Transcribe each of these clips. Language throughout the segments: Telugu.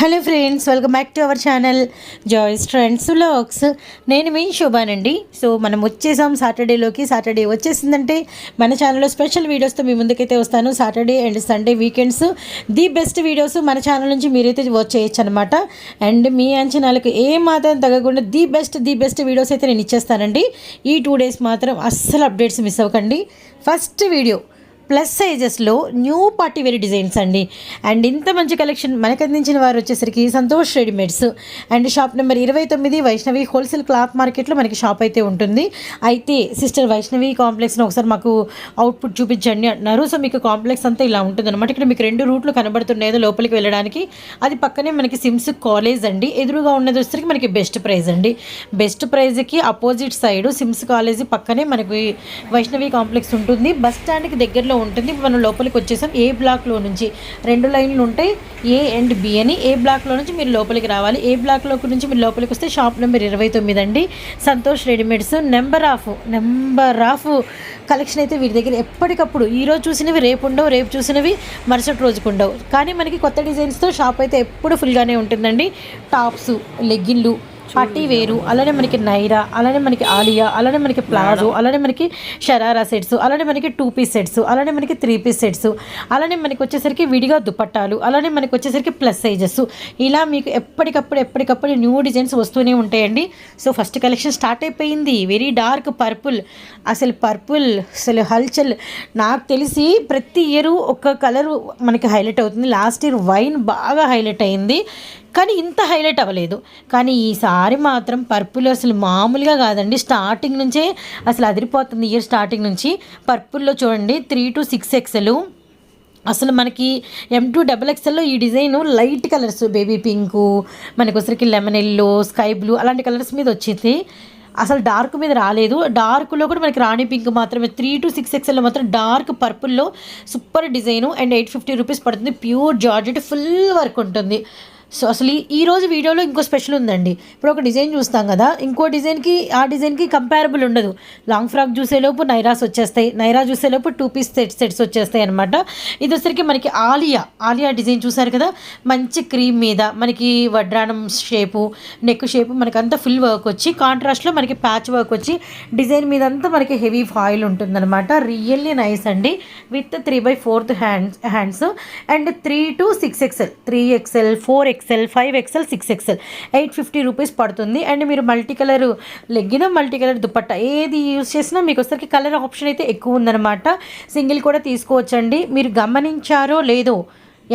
Hello friends welcome back to our channel Joy's trends vlogs. నేను మీ శోభానండి. సో మనం వచ్చేసాం సాటర్డేలోకి. సాటర్డే వచ్చేసిందంటే మన ఛానల్లో స్పెషల్ వీడియోస్తో మీ ముందుకైతే వస్తాను. Saturday and Sunday weekends the best videos మన ఛానల్ నుంచి మీరైతే వాచ్ చేయొచ్చు అనమాట అండ్ మీ అంచనాలకు ఏ మాత్రం తగ్గకుండా the best the best videos అయితే నేను ఇచ్చేస్తానండి. ఈ టూ డేస్ మాత్రం అస్సలు అప్డేట్స్ మిస్ అవ్వకండి. ఫస్ట్ వీడియో ప్లస్ సైజెస్లో న్యూ పార్టీ వేర్ డిజైన్స్ అండి. అండ్ ఇంత మంచి కలెక్షన్ మనకు అందించిన వారు వచ్చేసరికి Santosh readymades. And shop number ఇరవై తొమ్మిది వైష్ణవి హోల్సేల్ క్లాత్ మార్కెట్లో మనకి షాప్ అయితే ఉంటుంది. అయితే సిస్టర్ వైష్ణవి కాంప్లెక్స్ను ఒకసారి మాకు అవుట్పుట్ చూపించండి అంటున్నారు. సో మీకు కాంప్లెక్స్ అంతా ఇలా ఉంటుంది అనమాట ఇక్కడ మీకు రెండు రూట్లు కనబడుతున్నాయి లోపలికి వెళ్ళడానికి. అది పక్కనే మనకి సిమ్స్ కాలేజ్ అండి. ఎదురుగా ఉన్నది వచ్చేసరికి మనకి బెస్ట్ ప్రైజ్ అండి. బెస్ట్ ప్రైజ్కి అపోజిట్ సైడ్ సిమ్స్ కాలేజీ పక్కనే మనకి వైష్ణవి కాంప్లెక్స్ ఉంటుంది. బస్ స్టాండ్కి దగ్గరలో ఉంటుంది. మనం లోపలికి వచ్చేసాం. ఏ బ్లాక్లో నుంచి? రెండు లైన్లు ఉంటాయి. ఏ అండ్ బి అని. ఏ బ్లాక్లో నుంచి మీరు లోపలికి రావాలి? ఏ బ్లాక్లో నుంచి మీరు లోపలికి వస్తే షాప్ నెంబర్ ఇరవై తొమ్మిది అండి. Santosh readymades number of number of collection అయితే వీరి దగ్గర ఎప్పటికప్పుడు ఈరోజు చూసినవి రేపు ఉండవు రేపు చూసినవి మరుసటి రోజుకు ఉండవు. కానీ మనకి కొత్త డిజైన్స్తో షాప్ అయితే ఎప్పుడు ఫుల్గానే ఉంటుందండి. టాప్స్ లెగ్గిన్లు పార్టీ వేరు అలానే మనకి నైరా అలానే మనకి ఆలియా అలానే మనకి ప్లాజో అలానే మనకి షరారా సెట్స్ అలానే మనకి టూ పీస్ సెట్స్ అలానే మనకి త్రీ పీస్ సెట్స్ అలానే మనకి వచ్చేసరికి విడిగా దుపట్టాలు అలానే మనకి వచ్చేసరికి ప్లస్ సైజెస్. ఇలా మీకు ఎప్పటికప్పుడు ఎప్పటికప్పుడు న్యూ డిజైన్స్ వస్తూనే ఉంటాయండి. సో ఫస్ట్ కలెక్షన్ స్టార్ట్ అయిపోయింది. వెరీ డార్క్ పర్పుల్ అసలు పర్పుల్ అసలు హల్చల్. నాకు తెలిసి ప్రతి ఇయర్ ఒక కలర్ మనకి హైలైట్ అవుతుంది. లాస్ట్ ఇయర్ వైన్ బాగా హైలైట్ అయింది. కానీ ఇంత హైలైట్ అవ్వలేదు. కానీ ఈసారి మాత్రం పర్పుల్ అసలు మామూలుగా కాదండి. స్టార్టింగ్ నుంచే అసలు అదిరిపోతుంది. ఇయర్ స్టార్టింగ్ నుంచి పర్పుల్లో చూడండి త్రీ టు సిక్స్ ఎక్స్ఎల్ అసలు మనకి ఎం టూ డబల్ ఎక్స్ఎల్లో ఈ design light colours baby pink మనకు వచ్చరికి లెమన్ ఎల్లో స్కై బ్లూ అలాంటి కలర్స్ మీద వచ్చింది. అసలు డార్క్ మీద రాలేదు. డార్క్లో కూడా మనకి రాణి పింక్ మాత్రమే. త్రీ టు సిక్స్ ఎక్స్ఎల్లో మాత్రం dark పర్పుల్లో super design and eight fifty rupees పడుతుంది. ప్యూర్ జార్జెట్ ఫుల్ వర్క్ ఉంటుంది. సో అసలు ఈ- రోజు వీడియోలో ఇంకో స్పెషల్ ఉందండి. ఇప్పుడు ఒక డిజైన్ చూస్తాం కదా ఇంకో డిజైన్కి ఆ డిజైన్కి కంపారబుల్ ఉండదు. లాంగ్ ఫ్రాక్ చూసేలోపు నైరాస్ వచ్చేస్తాయి నైరా చూసేలోపు టూ పీస్ సెట్ సెట్స్ వచ్చేస్తాయి అనమాట ఇది వచ్చరికి మనకి ఆలియా ఆలియా డిజైన్ చూసారు కదా? మంచి క్రీమ్ మీద మనకి వడ్రాణం షేపు నెక్ షేపు మనకి అంతా ఫుల్ వర్క్ వచ్చి కాంట్రాస్ట్లో మనకి ప్యాచ్ వర్క్ వచ్చి డిజైన్ మీద అంతా మనకి హెవీ ఫాయిల్ ఉంటుందన్నమాట. రియల్లీ నైస్ అండి. With three by fourth hands hands and three to six XL three XL four XL five XL six XL eight fifty rupees పడుతుంది. అండ్ మీరు multi colour లెగ్గిన multi colour dupatta ఏది యూస్ చేసినా మీకు ఒకసారికి కలర్ ఆప్షన్ అయితే ఎక్కువ ఉందన్నమాట. సింగిల్ కూడా తీసుకోవచ్చండి. మీరు గమనించారో లేదో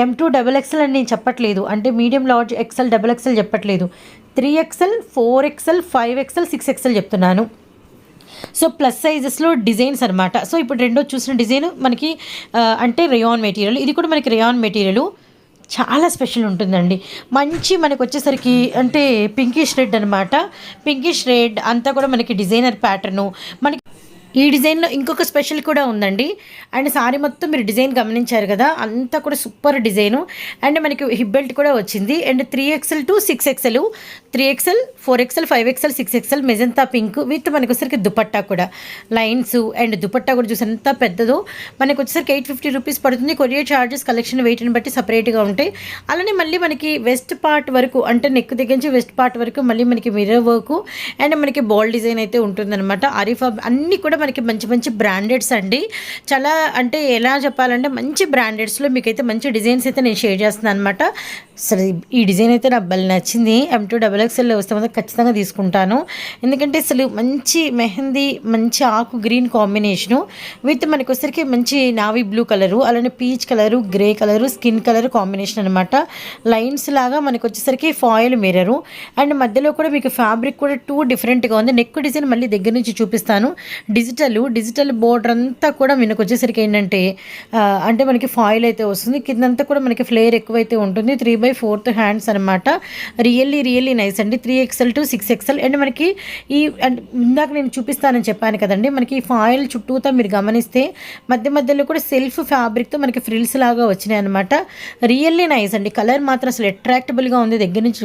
ఎం టూ డబల్ ఎక్స్ఎల్ అని నేను చెప్పట్లేదు. అంటే medium large XL double XL చెప్పట్లేదు. Three XL four XL five XL six XL చెప్తున్నాను. సో ప్లస్ సైజెస్లో డిజైన్స్ అనమాట సో ఇప్పుడు రెండో చూసిన డిజైన్ మనకి uh, అంటే రేయాన్ మెటీరియల్ ఇది కూడా మనకి రేయాన్ మెటీరియల్ చాలా స్పెషల్ ఉంటుందండి. మంచి మనకు వచ్చేసరికి అంటే పింకిష్ రెడ్ అనమాట పింకిష్ రెడ్ అంతా కూడా మనకి డిజైనర్ ప్యాటర్ను మనకి ఈ డిజైన్లో ఇంకొక స్పెషల్ కూడా ఉందండి. అండ్ సారీ మొత్తం మీరు డిజైన్ గమనించారు కదా అంతా కూడా సూపర్ డిజైను. అండ్ మనకి హిప్ బెల్ట్ కూడా వచ్చింది. And three XL to six XL three XL four XL five XL six XL magenta pink with మనకి వచ్చేసరికి దుపట్టా కూడా. లైన్స్ అండ్ దుపట్టా కూడా చూసి ఎంత పెద్దదో. మనకి వచ్చేసరికి ఎయిట్ ఫిఫ్టీ రూపీస్ పడుతుంది. కొరియర్ చార్జెస్ కలెక్షన్ వెయిట్ని బట్టి సపరేట్గా ఉంటాయి. అలానే మళ్ళీ మనకి వెస్ట్ పార్ట్ వరకు అంటే నెక్ దగ్గర నుంచి వెస్ట్ పార్ట్ వరకు మళ్ళీ మనకి మిర్రర్ వర్క్ అండ్ మనకి బాల్ డిజైన్ అయితే ఉంటుందన్నమాట. ఆరిఫా అన్నీ కూడా మనకి మంచి మంచి బ్రాండెడ్స్ అండి. చాలా అంటే ఎలా చెప్పాలంటే మంచి బ్రాండెడ్స్లో మీకైతే మంచి డిజైన్స్ అయితే నేను షేర్ చేస్తున్నాను అనమాట సరే ఈ డిజైన్ అయితే నాకు భలే నచ్చింది. ఎం టూ డబల్ ఎక్స్ఎల్ వస్తే మాత్రం ఖచ్చితంగా తీసుకుంటాను. ఎందుకంటే అసలు మంచి మెహందీ మంచి ఆకు గ్రీన్ కాంబినేషను విత్ మనకి వచ్చరికి మంచి నావీ బ్లూ కలరు అలానే peach colour grey colour skin colour combination అనమాట లైన్స్ లాగా మనకు వచ్చేసరికి ఫాయిల్ మిర్రరు. అండ్ మధ్యలో కూడా మీకు ఫ్యాబ్రిక్ కూడా టూ డిఫరెంట్గా ఉంది. నెక్ డిజైన్ మళ్ళీ దగ్గర నుంచి చూపిస్తాను. డిజిటల్ డిజిటల్ డిజిటల్ బోర్డర్ అంతా కూడా మనకు వచ్చేసరికి ఏంటంటే అంటే మనకి ఫాయిల్ అయితే వస్తుంది. కిందంతా కూడా మనకి ఫ్లేర్ ఎక్కువైతే ఉంటుంది. త్రీ బై ఫోర్త్ హ్యాండ్స్ అనమాట రియల్లీ రియల్లీ నైస్ అండి. Three XL to six XL. And మనకి ఈ అండ్ ఇందాక నేను చూపిస్తానని చెప్పాను కదండి మనకి ఈ ఫాయిల్ చుట్టూతా మీరు గమనిస్తే మధ్య మధ్యలో కూడా సెల్ఫ్ ఫ్యాబ్రిక్తో మనకి ఫ్రిల్స్ లాగా వచ్చినాయి అనమాట రియల్లీ నైస్ అండి. కలర్ మాత్రం అసలు అట్రాక్టబుల్గా ఉంది. దగ్గర నుంచి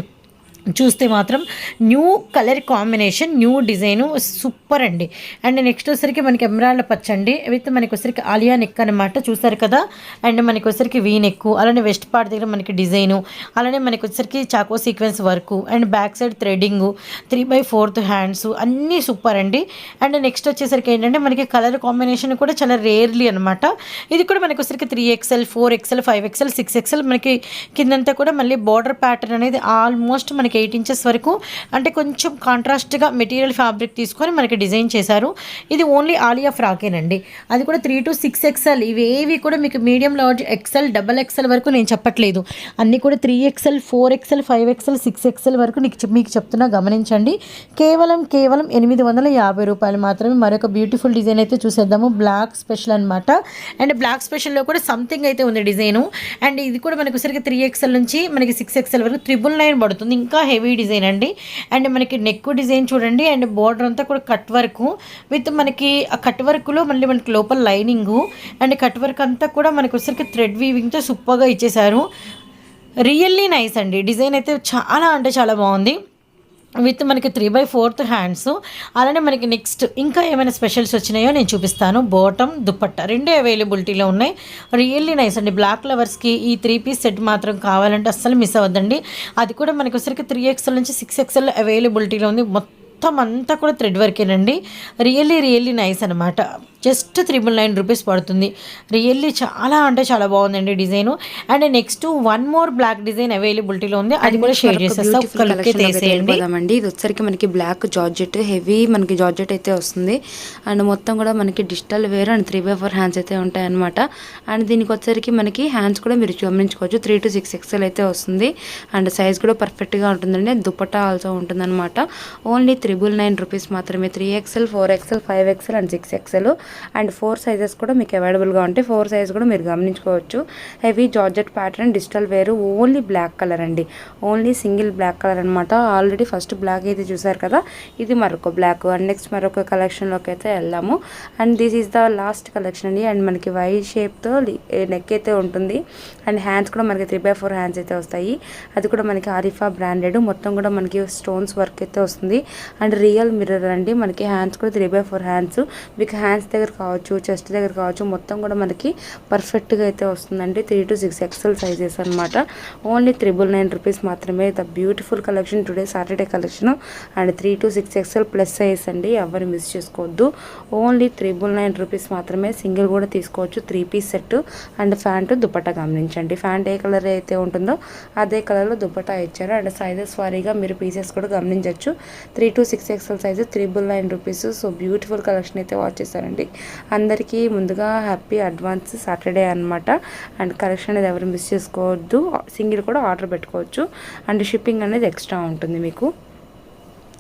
చూస్తే మాత్రం new colour combination new design super అండి. అండ్ నెక్స్ట్ వచ్చరికి మనకి ఎమరాల్డ్ పచ్చండి విత్ మనకి వచ్చరికి ఆలియా నెక్ అనమాట చూసారు కదా? అండ్ మనకి వచ్చరికి వీ నెక్ అలానే వెస్ట్ పార్ట్ దగ్గర మనకి డిజైను అలానే మనకి వచ్చరికి choco sequence work and back side threading three by fourth hands అన్నీ సూపర్ అండి. అండ్ నెక్స్ట్ వచ్చేసరికి ఏంటంటే మనకి కలర్ కాంబినేషన్ కూడా చాలా రేర్లీ అనమాట ఇది కూడా మనకి వచ్చరికి three XL four XL five XL six XL మనకి కిందంతా కూడా మళ్ళీ బార్డర్ ప్యాటర్న్ అనేది ఆల్మోస్ట్ మనకి ఎయిట్ ఇంచెస్ వరకు. అంటే కొంచెం కాంట్రాస్ట్గా మెటీరియల్ ఫ్యాబ్రిక్ తీసుకొని మనకి డిజైన్ చేశారు. ఇది ఓన్లీ ఆలియా ఫ్రాకేనండి అది కూడా త్రీ టు సిక్స్ ఎక్స్ఎల్ ఇవేవి కూడా మీకు medium large XL double XL వరకు నేను చెప్పట్లేదు. అన్నీ కూడా three XL four XL five XL six XL వరకు నీకు మీకు చెప్తున్నా గమనించండి. కేవలం కేవలం ఎనిమిది వందల యాభై రూపాయలు మాత్రమే మరొక బ్యూటిఫుల్ డిజైన్ అయితే చూసేద్దాము. బ్లాక్ స్పెషల్ అనమాట అండ్ బ్లాక్ స్పెషల్లో కూడా సంథింగ్ అయితే ఉంది డిజైను అండ్ ఇది కూడా మనకు సరిగ్గా త్రీ ఎక్స్ఎల్ నుంచి మనకి సిక్స్ ఎక్స్ఎల్ వరకు త్రిబుల్ నైన్ పడుతుంది. ఇంకా హెవీ డిజైన్ అండి. అండ్ మనకి నెక్ డిజైన్ చూడండి. అండ్ బార్డర్ అంతా కూడా కట్ వర్క్ విత్ మనకి ఆ కట్ వర్క్లో మళ్ళీ మనకి లోపల లైనింగు అండ్ కట్ వర్క్ అంతా కూడా మనకి వచ్చరికి థ్రెడ్ వీవింగ్తో సూపర్గా ఇచ్చేసారు రియల్లీ నైస్ అండి. డిజైన్ అయితే చాలా అంటే చాలా బాగుంది. విత్ మనకి త్రీ బై ఫోర్త్ హ్యాండ్స్ అలానే మనకి నెక్స్ట్ ఇంకా ఏమైనా స్పెషల్స్ వచ్చినాయో నేను చూపిస్తాను. బాటమ్ దుప్పట్ట రెండే అవైలబిలిటీలో ఉన్నాయి. రియల్లీ నైస్ అండి. బ్లాక్ లవర్స్కి ఈ త్రీ పీస్ సెట్ మాత్రం కావాలంటే అస్సలు మిస్ అవ్వద్దండి. అది కూడా మనకి వచ్చరికి త్రీ ఎక్స్ఎల్ నుంచి సిక్స్ ఎక్స్ఎల్ అవైలబిలిటీలో ఉంది. మొత్తం అంతా కూడా థ్రెడ్ వర్కేనండి. రియల్లీ రియల్లీ నైస్ అనమాట జస్ట్ త్రిబుల్ నైన్ రూపీస్ పడుతుంది. రియల్లీ చాలా అంటే చాలా బాగుందండి design. And next one more black design అవైలబిలిటీలో ఉంది. అది కూడా షేర్ చేసేస్తా. ఒక్క ఇది వచ్చరికి మనకి బ్లాక్ జార్జెట్ హెవీ మనకి జార్జెట్ అయితే వస్తుంది. అండ్ మొత్తం కూడా మనకి digital wear and three by four hands అయితే ఉంటాయి అనమాట అండ్ దీనికి వచ్చరికి మనకి హ్యాండ్స్ కూడా మీరు గమనించుకోవచ్చు. త్రీ టు సిక్స్ ఎక్స్ఎల్ అయితే వస్తుంది. అండ్ సైజ్ కూడా పర్ఫెక్ట్గా ఉంటుందండి. దుపట్టా ఆల్సో ఉంటుందన్నమాట. ఓన్లీ త్రిబుల్ నైన్ రూపీస్ మాత్రమే. Three XL four XL five XL and six XL and four sizes కూడా మీకు అవైలబుల్గా ఉంటాయి. ఫోర్ సైజ్ కూడా మీరు గమనించుకోవచ్చు. Heavy georgette pattern digital wear only black colour అండి. ఓన్లీ సింగిల్ బ్లాక్ కలర్ అనమాట ఆల్రెడీ ఫస్ట్ బ్లాక్ అయితే చూసారు కదా? ఇది మరొక బ్లాక్ అండ్ నెక్స్ట్ మరొక కలెక్షన్లోకి అయితే వెళ్దాము. And this is the last collection అండి. అండ్ మనకి వై షేప్తో నెక్ అయితే ఉంటుంది. అండ్ హ్యాండ్స్ కూడా మనకి త్రీ బై ఫోర్ హ్యాండ్స్ అయితే వస్తాయి. అది కూడా మనకి ఆరిఫా బ్రాండెడ్ మొత్తం కూడా మనకి స్టోన్స్ వర్క్ అయితే వస్తుంది. అండ్ రియల్ మిర్రర్ అండి. మనకి హ్యాండ్స్ కూడా త్రీ బై ఫోర్ హ్యాండ్స్ మీకు హ్యాండ్స్ దగ్గర కావచ్చు చెస్ట్ దగ్గర కావచ్చు మొత్తం కూడా మనకి పర్ఫెక్ట్గా అయితే వస్తుందండి. Three to six XL sizes అనమాట ఓన్లీ త్రిబుల్ నైన్ రూపీస్ మాత్రమే. The beautiful collection today Saturday collection and three to six XL plus size అండి. ఎవరు మిస్ చేసుకోవద్దు. ఓన్లీ త్రిబుల్ నైన్ రూపీస్ మాత్రమే. సింగిల్ కూడా తీసుకోవచ్చు. Three piece set and pant dupatta గమనించండి. ఫ్యాంట్ ఏ కలర్ అయితే ఉంటుందో అదే కలర్లో దుపట్టా ఇచ్చారు. అండ్ సైజెస్ వారీగా మీరు పీసెస్ కూడా గమనించవచ్చు three to six XL size triple nine rupees so beautiful collection అయితే వాచ్ చేశారండి. అందరికీ ముందుగా హ్యాపీ అడ్వాన్స్ సాటర్డే అనమాట అండ్ కలెక్షన్ అనేది ఎవరు మిస్ చేసుకోవద్దు. సింగిల్ కూడా ఆర్డర్ పెట్టుకోవచ్చు. అండ్ షిప్పింగ్ అనేది ఎక్స్ట్రా ఉంటుంది మీకు.